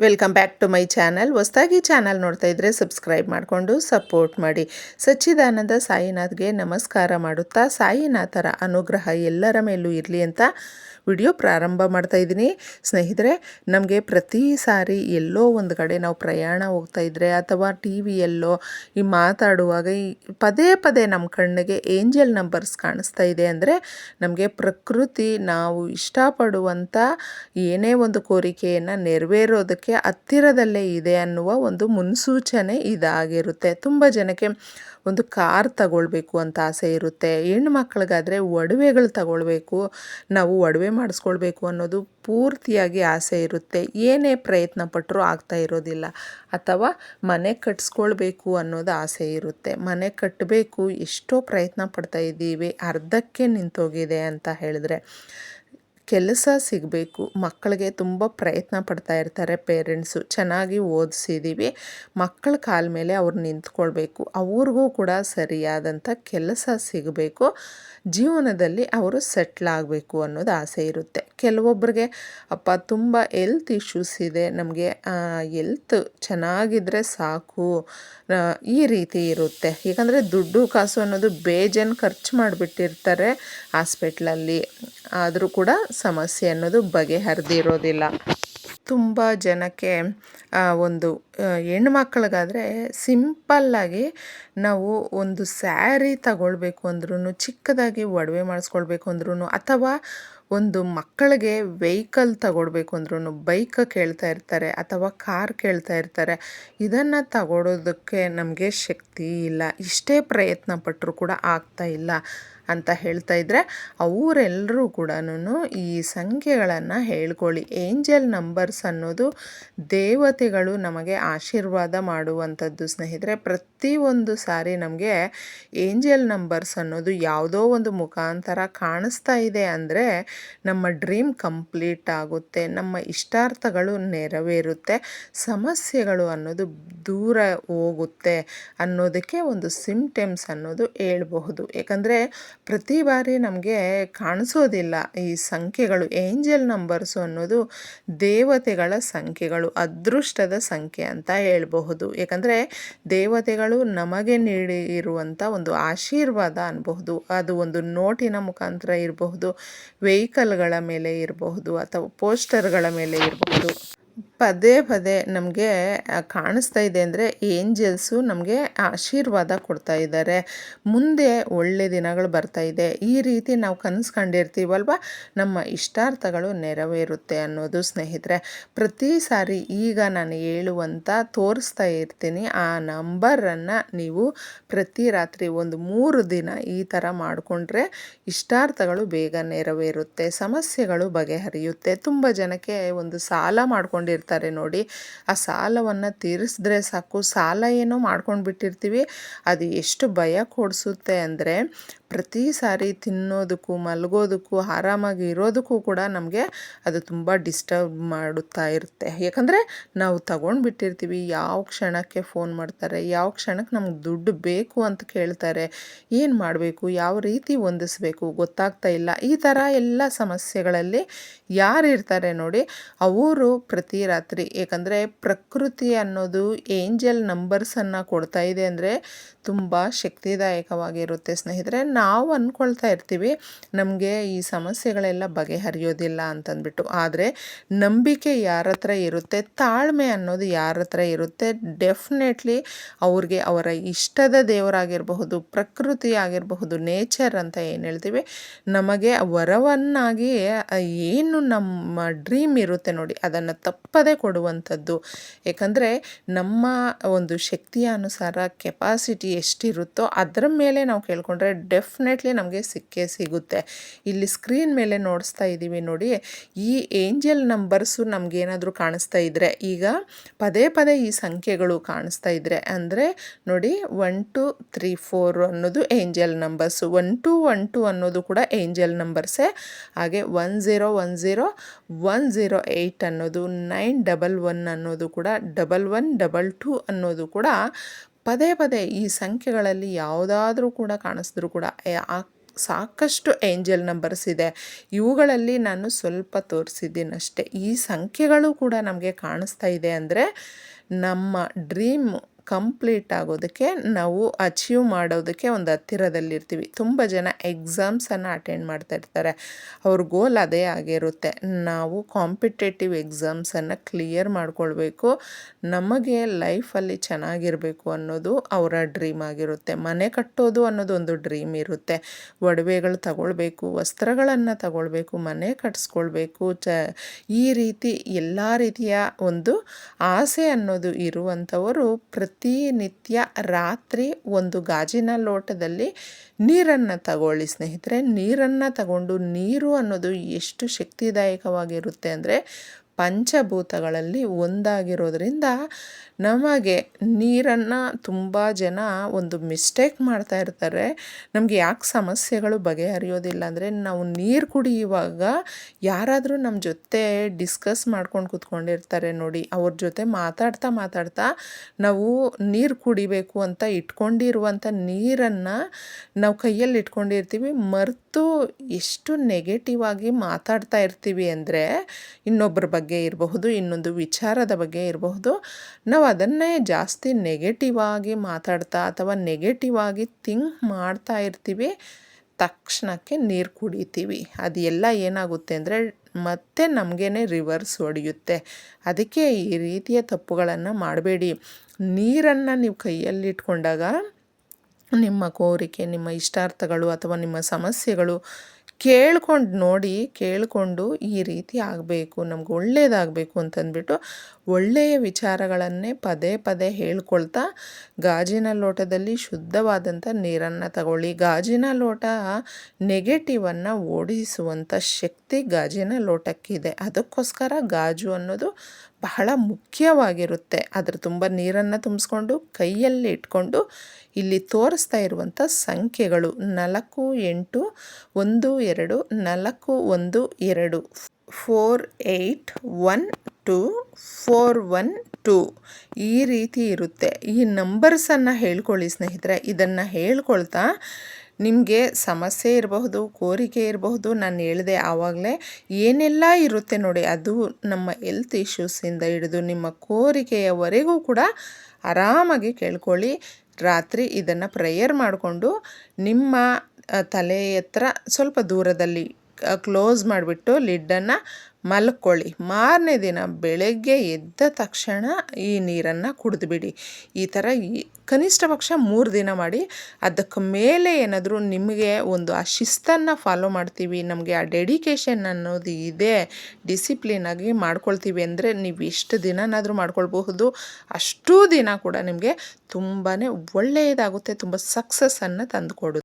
Welcome back to my channel. ಹೊಸ್ತಾಗಿ channel ನೋಡ್ತಾ ಇದ್ದರೆ ಸಬ್ಸ್ಕ್ರೈಬ್ ಮಾಡಿಕೊಂಡು ಸಪೋರ್ಟ್ ಮಾಡಿ. ಸಚ್ಚಿದಾನಂದ ಸಾಯಿನಾಥ್ಗೆ ನಮಸ್ಕಾರ ಮಾಡುತ್ತಾ ಸಾಯಿನಾಥರ ಅನುಗ್ರಹ ಎಲ್ಲರ ಮೇಲೂ ಇರಲಿ ಅಂತ ವಿಡಿಯೋ ಪ್ರಾರಂಭ ಮಾಡ್ತಾ ಇದ್ದೀನಿ. ಸ್ನೇಹಿತರೆ, ನಮಗೆ ಪ್ರತಿ ಸಾರಿ ಎಲ್ಲೋ ಒಂದು ಕಡೆ ನಾವು ಪ್ರಯಾಣ ಹೋಗ್ತಾ ಇದ್ದರೆ ಅಥವಾ ಟಿ ವಿಯಲ್ಲೋ ಈ ಮಾತಾಡುವಾಗ ಈ ಪದೇ ಪದೇ ನಮ್ಮ ಕಣ್ಣಿಗೆ ಏಂಜಲ್ ನಂಬರ್ಸ್ ಕಾಣಿಸ್ತಾ ಇದೆ ಅಂದರೆ ನಮಗೆ ಪ್ರಕೃತಿ ನಾವು ಇಷ್ಟಪಡುವಂಥ ಏನೇ ಒಂದು ಕೋರಿಕೆಯನ್ನು ನೆರವೇರೋದಕ್ಕೆ ಹತ್ತಿರದಲ್ಲೇ ಇದೆ ಅನ್ನುವ ಒಂದು ಮುನ್ಸೂಚನೆ ಇದಾಗಿರುತ್ತೆ. ತುಂಬ ಜನಕ್ಕೆ ಒಂದು ಕಾರ್ ತಗೊಳ್ಬೇಕು ಅಂತ ಆಸೆ ಇರುತ್ತೆ. ಹೆಣ್ಣು ಮಕ್ಕಳಿಗಾದರೆ ಒಡವೆಗಳು ತಗೊಳ್ಬೇಕು, ನಾವು ಒಡವೆ ಮಾಡಿಸ್ಕೊಳ್ಬೇಕು ಅನ್ನೋದು ಪೂರ್ತಿಯಾಗಿ ಆಸೆ ಇರುತ್ತೆ. ಏನೇ ಪ್ರಯತ್ನ ಪಟ್ಟರೂ ಆಗ್ತಾ ಇರೋದಿಲ್ಲ. ಅಥವಾ ಮನೆ ಕಟ್ಸ್ಕೊಳ್ಬೇಕು ಅನ್ನೋದು ಆಸೆ ಇರುತ್ತೆ. ಮನೆ ಕಟ್ಟಬೇಕು ಎಷ್ಟೋ ಪ್ರಯತ್ನ ಪಡ್ತಾ ಇದ್ದೀವಿ, ಅರ್ಧಕ್ಕೆ ನಿಂತೋಗಿದೆ ಅಂತ ಹೇಳಿದ್ರೆ. ಕೆಲಸ ಸಿಗಬೇಕು. ಮಕ್ಕಳಿಗೆ ತುಂಬ ಪ್ರಯತ್ನ ಪಡ್ತಾ ಇರ್ತಾರೆ ಪೇರೆಂಟ್ಸು. ಚೆನ್ನಾಗಿ ಓದಿಸಿದ್ದೀವಿ ಮಕ್ಕಳ ಕಾಲ ಮೇಲೆ ಅವ್ರು ನಿಂತ್ಕೊಳ್ಬೇಕು. ಅವ್ರಿಗೂ ಕೂಡ ಸರಿಯಾದಂಥ ಕೆಲಸ ಸಿಗಬೇಕು. ಜೀವನದಲ್ಲಿ ಅವರು ಸೆಟ್ಲ್ ಆಗಬೇಕು ಅನ್ನೋದು ಆಸೆ ಇರುತ್ತೆ. ಕೆಲವೊಬ್ಬರಿಗೆ ಅಪ್ಪ, ತುಂಬ ಎಲ್ತ್ ಇಶ್ಯೂಸ್ ಇದೆ. ನಮಗೆ ಎಲ್ತ್ ಚೆನ್ನಾಗಿದ್ದರೆ ಸಾಕು. ಈ ರೀತಿ ಇರುತ್ತೆ. ಯಾಕಂದರೆ ದುಡ್ಡು, ಕಾಸು ಅನ್ನೋದು ಬೇಜನ್ ಖರ್ಚು ಮಾಡಿಬಿಟ್ಟಿರ್ತಾರೆ ಹಾಸ್ಪಿಟ್ಲಲ್ಲಿ. ಆದರೂ ಕೂಡ ಸಮಸ್ಯೆ ಅನ್ನೋದು ಬಗೆಹರಿದಿರೋದಿಲ್ಲ. ತುಂಬ ಜನಕ್ಕೆ ಒಂದು ಹೆಣ್ಮಕ್ಳಿಗಾದರೆ ಸಿಂಪಲ್ಲಾಗಿ ನಾವು ಒಂದು ಸ್ಯಾರಿ ತಗೊಳ್ಬೇಕು ಅಂದ್ರೂ ಚಿಕ್ಕದಾಗಿ ಒಡವೆ ಮಾಡಿಸ್ಕೊಳ್ಬೇಕು ಅಂದ್ರೂ ಅಥವಾ ಒಂದು ಮಕ್ಕಳಿಗೆ ವೆಹಿಕಲ್ ತಗೊಳ್ಬೇಕು ಅಂದ್ರೂ ಬೈಕ್ ಕೇಳ್ತಾ ಇರ್ತಾರೆ, ಅಥವಾ ಕಾರ್ ಕೇಳ್ತಾ ಇರ್ತಾರೆ, ಇದನ್ನು ತಗೊಳೋದಕ್ಕೆ ನಮಗೆ ಶಕ್ತಿ ಇಲ್ಲ. ಇಷ್ಟೇ ಪ್ರಯತ್ನ ಪಟ್ಟರೂ ಕೂಡ ಆಗ್ತಾ ಇಲ್ಲ. ಅಂತ ಹೇಳ್ತಾ ಇದ್ದರೆ ಅವರೆಲ್ಲರೂ ಕೂಡ ಈ ಸಂಖ್ಯೆಗಳನ್ನು ಹೇಳ್ಕೊಳ್ಳಿ. ಏಂಜಲ್ ನಂಬರ್ಸ್ ಅನ್ನೋದು ದೇವತೆಗಳು ನಮಗೆ ಆಶೀರ್ವಾದ ಮಾಡುವಂಥದ್ದು ಸ್ನೇಹಿತರೆ. ಪ್ರತಿಯೊಂದು ಸಾರಿ ನಮಗೆ ಏಂಜಲ್ ನಂಬರ್ಸ್ ಅನ್ನೋದು ಯಾವುದೋ ಒಂದು ಮುಖಾಂತರ ಕಾಣಿಸ್ತಾ ಇದೆ ಅಂದರೆ ನಮ್ಮ ಡ್ರೀಮ್ ಕಂಪ್ಲೀಟ್ ಆಗುತ್ತೆ. ನಮ್ಮ ಇಷ್ಟಾರ್ಥಗಳು ನೆರವೇರುತ್ತೆ. ಸಮಸ್ಯೆಗಳು ಅನ್ನೋದು ದೂರ ಹೋಗುತ್ತೆ ಅನ್ನೋದಕ್ಕೆ ಒಂದು ಸಿಂಪ್ಟಮ್ಸ್ ಅನ್ನೋದು ಹೇಳ್ಬಹುದು. ಯಾಕಂದರೆ ಪ್ರತಿ ಬಾರಿ ನಮಗೆ ಕಾಣಿಸೋದಿಲ್ಲ ಈ ಸಂಖ್ಯೆಗಳು. ಏಂಜಲ್ ನಂಬರ್ಸು ಅನ್ನೋದು ದೇವತೆಗಳ ಸಂಖ್ಯೆಗಳು, ಅದೃಷ್ಟದ ಸಂಖ್ಯೆ ಅಂತ ಹೇಳಬಹುದು. ಯಾಕಂದರೆ ದೇವತೆಗಳು ನಮಗೆ ನೀಡಿರುವಂಥ ಒಂದು ಆಶೀರ್ವಾದ ಅನ್ಬಹುದು. ಅದು ಒಂದು ನೋಟಿನ ಮುಖಾಂತರ ಇರಬಹುದು, ವೆಹಿಕಲ್ಗಳ ಮೇಲೆ ಇರಬಹುದು ಅಥವಾ ಪೋಸ್ಟರ್ಗಳ ಮೇಲೆ ಇರಬಹುದು. ಪದೇ ಪದೇ ನಮಗೆ ಕಾಣಿಸ್ತಾ ಇದೆ ಅಂದರೆ ಏಂಜಲ್ಸು ನಮಗೆ ಆಶೀರ್ವಾದ ಕೊಡ್ತಾ ಇದ್ದಾರೆ. ಮುಂದೆ ಒಳ್ಳೆ ದಿನಗಳು ಬರ್ತಾ ಇದೆ. ಈ ರೀತಿ ನಾವು ಕನಸು ಕಂಡಿರ್ತೀವಲ್ವ ನಮ್ಮ ಇಷ್ಟಾರ್ಥಗಳು ನೆರವೇರುತ್ತೆ ಅನ್ನೋದು ಸ್ನೇಹಿತರೆ. ಪ್ರತಿ ಸಾರಿ ಈಗ ನಾನು ಹೇಳುವಂಥ ತೋರಿಸ್ತಾ ಇರ್ತೀನಿ, ಆ ನಂಬರನ್ನು ನೀವು ಪ್ರತಿ ರಾತ್ರಿ ಒಂದು ಮೂರು ದಿನ ಈ ಥರ ಮಾಡಿಕೊಂಡ್ರೆ ಇಷ್ಟಾರ್ಥಗಳು ಬೇಗ ನೆರವೇರುತ್ತೆ, ಸಮಸ್ಯೆಗಳು ಬಗೆಹರಿಯುತ್ತೆ. ತುಂಬ ಜನಕ್ಕೆ ಒಂದು ಸಾಲ ಮಾಡ್ಕೊಂಡಿರ್ತಾರೆ. ನೋಡಿ ಆ ಸಾಲವನ್ನು ತೀರಿಸಿದ್ರೆ ಸಾಕು ಸಾಲ ಏನೋ ಮಾಡ್ಕೊಂಡು ಬಿಟ್ಟಿರ್ತೀವಿ ಅದು ಎಷ್ಟು ಭಯ ಕೊಡಿಸುತ್ತೆ ಅಂದರೆ ಪ್ರತಿ ಸಾರಿ ತಿನ್ನೋದಕ್ಕೂ, ಮಲಗೋದಕ್ಕೂ, ಆರಾಮಾಗಿ ಇರೋದಕ್ಕೂ ಕೂಡ ನಮಗೆ ಅದು ತುಂಬ ಡಿಸ್ಟರ್ಬ್ ಮಾಡುತ್ತಾ ಇರುತ್ತೆ. ಯಾಕಂದರೆ ನಾವು ತಗೊಂಡು ಬಿಟ್ಟಿರ್ತೀವಿ ಯಾವ ಕ್ಷಣಕ್ಕೆ ಫೋನ್ ಮಾಡ್ತಾರೆ, ಯಾವ ಕ್ಷಣಕ್ಕೆ ನಮ್ಗೆ ದುಡ್ಡು ಬೇಕು ಅಂತ ಕೇಳ್ತಾರೆ, ಏನು ಮಾಡಬೇಕು, ಯಾವ ರೀತಿ ಹೊಂದಿಸ್ಬೇಕು, ಗೊತ್ತಾಗ್ತಾ ಇಲ್ಲ. ಈ ಥರ ಎಲ್ಲ ಸಮಸ್ಯೆಗಳಲ್ಲಿ ಯಾರು ಇರ್ತಾರೆ ನೋಡಿ, ಅವರು ಪ್ರತಿ ರಾತ್ರಿ ಏಕೆಂದರೆ ಪ್ರಕೃತಿ ಅನ್ನೋದು ಏಂಜಲ್ ನಂಬರ್ಸನ್ನು ಕೊಡ್ತಾ ಇದೆ ಅಂದರೆ ತುಂಬ ಶಕ್ತಿದಾಯಕವಾಗಿರುತ್ತೆ. ಸ್ನೇಹಿತರೆ ನಾವು ಅಂದ್ಕೊಳ್ತಾ ಇರ್ತೀವಿ, ನಮಗೆ ಈ ಸಮಸ್ಯೆಗಳೆಲ್ಲ ಬಗೆಹರಿಯೋದಿಲ್ಲ ಅಂತಂದ್ಬಿಟ್ಟು. ಆದರೆ ನಂಬಿಕೆ ಯಾರ ಹತ್ರ ಇರುತ್ತೆ, ತಾಳ್ಮೆ ಅನ್ನೋದು ಯಾರ ಹತ್ರ ಇರುತ್ತೆ ಡೆಫಿನೆಟ್ಲಿ ಅವ್ರಿಗೆ ಅವರ ಇಷ್ಟದ ದೇವರಾಗಿರಬಹುದು, ಪ್ರಕೃತಿ ಆಗಿರಬಹುದು ನೇಚರ್ ಅಂತ ಏನು ಹೇಳ್ತೀವಿ, ನಮಗೆ ವರವನ್ನಾಗಿ ಏನು ನಮ್ಮ ಡ್ರೀಮ್ ಇರುತ್ತೆ ನೋಡಿ, ಅದನ್ನು ತಪ್ಪದೇ ಕೊಡುವಂಥದ್ದು. ಏಕೆಂದರೆ ನಮ್ಮ ಒಂದು ಶಕ್ತಿಯ ಅನುಸಾರ ಕೆಪಾಸಿಟಿ ಎಷ್ಟಿರುತ್ತೋ ಅದರ ಮೇಲೆ ನಾವು ಕೇಳಿಕೊಂಡ್ರೆ ಡೆಫಿನೆಟ್ಲಿ ನಮಗೆ ಸಿಕ್ಕೇ ಸಿಗುತ್ತೆ. ಇಲ್ಲಿ ಸ್ಕ್ರೀನ್ ಮೇಲೆ ನೋಡಿಸ್ತಾ ಇದ್ದೀವಿ ನೋಡಿ. ಈ ಏಂಜಲ್ ನಂಬರ್ಸು ನಮಗೇನಾದರೂ ಕಾಣಿಸ್ತಾ ಇದ್ದರೆ ಈಗ ಪದೇ ಪದೇ ಈ ಸಂಖ್ಯೆಗಳು ಕಾಣಿಸ್ತಾ ಇದ್ದರೆ ಅಂದರೆ ನೋಡಿ ಒನ್ ಟು ತ್ರೀ ಫೋರ್ ಅನ್ನೋದು angel numbers one two one two ಅನ್ನೋದು ಕೂಡ ಏಂಜಲ್ ನಂಬರ್ಸೇ ಹಾಗೆ one zero one zero one zero eight ಅನ್ನೋದು ನೈನ್ ಡಬಲ್ ಒನ್ ಅನ್ನೋದು ಕೂಡ ಡಬಲ್ ಒನ್ ಡಬಲ್ ಟು ಅನ್ನೋದು ಕೂಡ ಪದೇ ಪದೇ ಈ ಸಂಖ್ಯೆಗಳಲ್ಲಿ ಯಾವುದಾದ್ರೂ ಕೂಡ ಕಾಣಿಸಿದ್ರು ಕೂಡ ಆ ಸಾಕಷ್ಟು ಏಂಜಲ್ ನಂಬರ್ಸ್ ಇದೆ. ಇವುಗಳಲ್ಲಿ ನಾನು ಸ್ವಲ್ಪ ತೋರಿಸಿದ್ದೀನಿ ಅಷ್ಟೇ ಈ ಸಂಖ್ಯೆಗಳು ಕೂಡ ನಮಗೆ ಕಾಣಿಸ್ತಾ ಇದೆ ಅಂದರೆ ನಮ್ಮ ಡ್ರೀಮ್ ಕಂಪ್ಲೀಟ್ ಆಗೋದಕ್ಕೆ ನಾವು ಅಚೀವ್ ಮಾಡೋದಕ್ಕೆ ಒಂದು ಹತ್ತಿರದಲ್ಲಿರ್ತೀವಿ. ತುಂಬ ಜನ ಎಕ್ಸಾಮ್ಸನ್ನು ಅಟೆಂಡ್ ಮಾಡ್ತಾ ಇರ್ತಾರೆ. ಅವ್ರ ಗೋಲ್ ಅದೇ ಆಗಿರುತ್ತೆ. ನಾವು ಕಾಂಪಿಟೇಟಿವ್ ಎಕ್ಸಾಮ್ಸನ್ನು ಕ್ಲಿಯರ್ ಮಾಡ್ಕೊಳ್ಬೇಕು. ನಮಗೆ ಲೈಫಲ್ಲಿ ಚೆನ್ನಾಗಿರಬೇಕು ಅನ್ನೋದು ಅವರ ಡ್ರೀಮ್ ಆಗಿರುತ್ತೆ. ಮನೆ ಕಟ್ಟೋದು ಅನ್ನೋದು ಒಂದು ಡ್ರೀಮ್ ಇರುತ್ತೆ. ಒಡವೆಗಳು ತಗೊಳ್ಬೇಕು, ವಸ್ತ್ರಗಳನ್ನು ತಗೊಳ್ಬೇಕು, ಮನೆ ಕಟ್ಸ್ಕೊಳ್ಬೇಕು, ಚ ಈ ರೀತಿ ಎಲ್ಲ ರೀತಿಯ ಒಂದು ಆಸೆ ಅನ್ನೋದು ಇರುವಂಥವರು ಪ್ರತಿನಿತ್ಯ ರಾತ್ರಿ ಒಂದು ಗಾಜಿನ ಲೋಟದಲ್ಲಿ ನೀರನ್ನು ತಗೊಳ್ಳಿ ಸ್ನೇಹಿತರೆ. ನೀರನ್ನು ತಗೊಂಡು ನೀರು ಅನ್ನೋದು ಎಷ್ಟು ಶಕ್ತಿದಾಯಕವಾಗಿರುತ್ತೆ ಅಂದರೆ ಪಂಚಭೂತಗಳಲ್ಲಿ ಒಂದಾಗಿರೋದ್ರಿಂದ ನಮಗೆ ನೀರನ್ನು ತುಂಬ ಜನ ಒಂದು ಮಿಸ್ಟೇಕ್ ಮಾಡ್ತಾ ಇರ್ತಾರೆ. ನಮಗೆ ಯಾಕೆ ಸಮಸ್ಯೆಗಳು ಬಗೆಹರಿಯೋದಿಲ್ಲ ಅಂದರೆ ನಾವು ನೀರು ಕುಡಿಯುವಾಗ ಯಾರಾದರೂ ನಮ್ಮ ಜೊತೆ ಡಿಸ್ಕಸ್ ಮಾಡ್ಕೊಂಡು ಕೂತ್ಕೊಂಡಿರ್ತಾರೆ ನೋಡಿ. ಅವ್ರ ಜೊತೆ ಮಾತಾಡ್ತಾ ಮಾತಾಡ್ತಾ ನಾವು ನೀರು ಕುಡಿಬೇಕು ಅಂತ ಇಟ್ಕೊಂಡಿರುವಂಥ ನೀರನ್ನು ನಾವು ಕೈಯಲ್ಲಿ ಇಟ್ಕೊಂಡಿರ್ತೀವಿ ಮರೆತು ಎಷ್ಟು ನೆಗೆಟಿವ್ ಆಗಿ ಮಾತಾಡ್ತಾ ಇರ್ತೀವಿ ಅಂದರೆ ಇನ್ನೊಬ್ಬರ ಬಗ್ಗೆ ಇರಬಹುದು, ಇನ್ನೊಂದು ವಿಚಾರದ ಬಗ್ಗೆ ಇರಬಹುದು. ನಾವು ಅದನ್ನೇ ಜಾಸ್ತಿ ನೆಗೆಟಿವ್ ಆಗಿ ಮಾತಾಡ್ತಾ ಅಥವಾ ನೆಗೆಟಿವ್ ಆಗಿ ಥಿಂಕ್ ಮಾಡ್ತಾ ಇರ್ತೀವಿ. ತಕ್ಷಣಕ್ಕೆ ನೀರು ಕುಡಿತೀವಿ. ಅದೆಲ್ಲ ಏನಾಗುತ್ತೆ ಅಂದರೆ ಮತ್ತೆ ನಮಗೇನೆ ರಿವರ್ಸ್ ಹೊಡೆಯುತ್ತೆ. ಅದಕ್ಕೆ ಈ ರೀತಿಯ ತಪ್ಪುಗಳನ್ನು ಮಾಡಬೇಡಿ. ನೀರನ್ನು ನೀವು ಕೈಯಲ್ಲಿ ಇಟ್ಕೊಂಡಾಗ ನಿಮ್ಮ ಕೋರಿಕೆ, ನಿಮ್ಮ ಇಷ್ಟಾರ್ಥಗಳು ಅಥವಾ ನಿಮ್ಮ ಸಮಸ್ಯೆಗಳು ಕೇಳ್ಕೊಂಡು ನೋಡಿ, ಕೇಳಿಕೊಂಡು ಈ ರೀತಿ ಆಗಬೇಕು, ನಮ್ಗೆ ಒಳ್ಳೆಯದಾಗಬೇಕು ಅಂತಂದ್ಬಿಟ್ಟು ಒಳ್ಳೆಯ ವಿಚಾರಗಳನ್ನೇ ಪದೇ ಪದೇ ಹೇಳ್ಕೊಳ್ತಾ ಗಾಜಿನ ಲೋಟದಲ್ಲಿ ಶುದ್ಧವಾದಂಥ ನೀರನ್ನು ತಗೊಳ್ಳಿ. ಗಾಜಿನ ಲೋಟ ನೆಗೆಟಿವನ್ನು ಓಡಿಸುವಂಥ ಶಕ್ತಿ ಗಾಜಿನ ಲೋಟಕ್ಕಿದೆ. ಅದಕ್ಕೋಸ್ಕರ ಗಾಜು ಅನ್ನೋದು ಬಹಳ ಮುಖ್ಯವಾಗಿರುತ್ತೆ. ಅದರ ತುಂಬ ನೀರನ್ನು ತುಂಬಿಸ್ಕೊಂಡು, ಕೈಯಲ್ಲಿ ಇಟ್ಕೊಂಡು ಇಲ್ಲಿ ತೋರಿಸ್ತಾ ಇರುವಂಥ ಸಂಖ್ಯೆಗಳು. ನಾಲ್ಕು, ಎಂಟು, ಒಂದು, ಎರಡು, ನಾಲ್ಕು, ಒಂದು, ಎರಡು. Four, eight, one, two, four, one, two. ಈ ರೀತಿ ಇರುತ್ತೆ. ಈ ನಂಬರ್ಸನ್ನು ಹೇಳ್ಕೊಳ್ಳಿ ಸ್ನೇಹಿತರೆ. ಇದನ್ನು ಹೇಳ್ಕೊಳ್ತಾ ನಿಮಗೆ ಸಮಸ್ಯೆ ಇರಬಹುದು, ಕೋರಿಕೆ ಇರಬಹುದು, ನಾನು ಹೇಳಿದೆ ಆವಾಗಲೇ ಏನೆಲ್ಲ ಇರುತ್ತೆ ನೋಡಿ, ಅದು ನಮ್ಮ ಹೆಲ್ತ್ ಇಶ್ಯೂಸಿಂದ ಹಿಡಿದು ನಿಮ್ಮ ಕೋರಿಕೆಯವರೆಗೂ ಕೂಡ ಆರಾಮಾಗಿ ಕೇಳ್ಕೊಳ್ಳಿ. ರಾತ್ರಿ ಇದನ್ನು ಪ್ರೇಯರ್ ಮಾಡಿಕೊಂಡು ನಿಮ್ಮ ತಲೆ ಹತ್ರ ಸ್ವಲ್ಪ ದೂರದಲ್ಲಿ ಕ್ಲೋಸ್ ಮಾಡಿಬಿಟ್ಟು ಲಿಡ್ಡನ್ನು ಮಲ್ಕೊಳ್ಳಿ. ಮಾರನೇ ದಿನ ಬೆಳಗ್ಗೆ ಎದ್ದ ತಕ್ಷಣ ಈ ನೀರನ್ನು ಕುಡಿದ್ಬಿಡಿ. ಈ ಥರ ಈ ಕನಿಷ್ಠ ಪಕ್ಷ ಮೂರು ದಿನ ಮಾಡಿ ಅದಕ್ಕೆ ಮೇಲೆ ಏನಾದರೂ ನಿಮಗೆ ಒಂದು ಆ ಶಿಸ್ತನ್ನು ಫಾಲೋ ಮಾಡ್ತೀವಿ, ನಮಗೆ ಆ ಡೆಡಿಕೇಶನ್ ಅನ್ನೋದು ಇದೆ ಡಿಸಿಪ್ಲಿನಾಗಿ ಮಾಡ್ಕೊಳ್ತೀವಿ ಅಂದರೆ ನೀವು ಎಷ್ಟು ದಿನನಾದರೂ ಮಾಡ್ಕೊಳ್ಬಹುದು. ಅಷ್ಟೂ ದಿನ ಕೂಡ ನಿಮಗೆ ತುಂಬಾ ಒಳ್ಳೆಯದಾಗುತ್ತೆ, ತುಂಬ ಸಕ್ಸಸ್ಸನ್ನು ತಂದುಕೊಡುತ್ತೆ.